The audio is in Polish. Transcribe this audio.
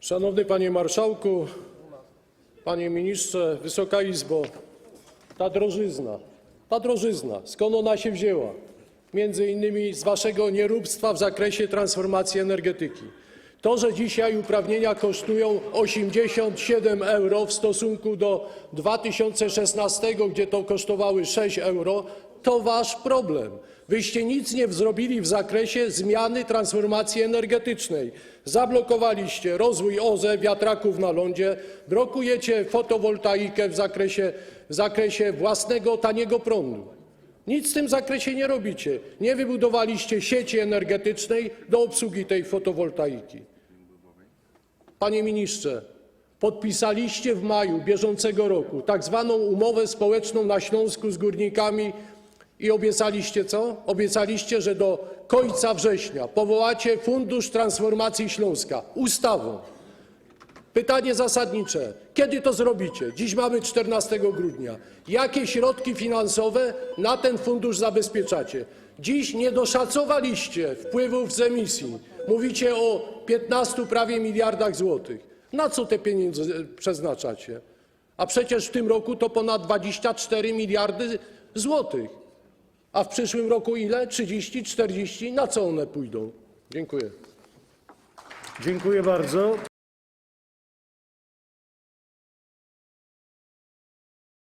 Szanowny Panie Marszałku, Panie Ministrze, Wysoka Izbo, ta drożyzna, ta drożyzna, skąd ona się wzięła? Między innymi z Waszego nieróbstwa w zakresie transformacji energetyki. To, że dzisiaj uprawnienia kosztują 87 euro w stosunku do 2016, gdzie to kosztowały 6 euro, to Wasz problem. Wyście nic nie zrobili w zakresie zmiany transformacji energetycznej. Zablokowaliście rozwój OZE, wiatraków na lądzie, blokujecie fotowoltaikę w zakresie, w zakresie własnego taniego prądu. Nic w tym zakresie nie robicie. Nie wybudowaliście sieci energetycznej do obsługi tej fotowoltaiki. Panie ministrze, podpisaliście w maju bieżącego roku tak zwaną umowę społeczną na Śląsku z górnikami i obiecaliście co? Obiecaliście, że do końca września powołacie Fundusz Transformacji Śląska ustawą. Pytanie zasadnicze. Kiedy to zrobicie? Dziś mamy 14 grudnia. Jakie środki finansowe na ten fundusz zabezpieczacie? Dziś nie doszacowaliście wpływów z emisji. Mówicie o 15 prawie miliardach złotych. Na co te pieniądze przeznaczacie? A przecież w tym roku to ponad 24 miliardy złotych. A w przyszłym roku ile? 30, 40? Na co one pójdą? Dziękuję. Dziękuję bardzo.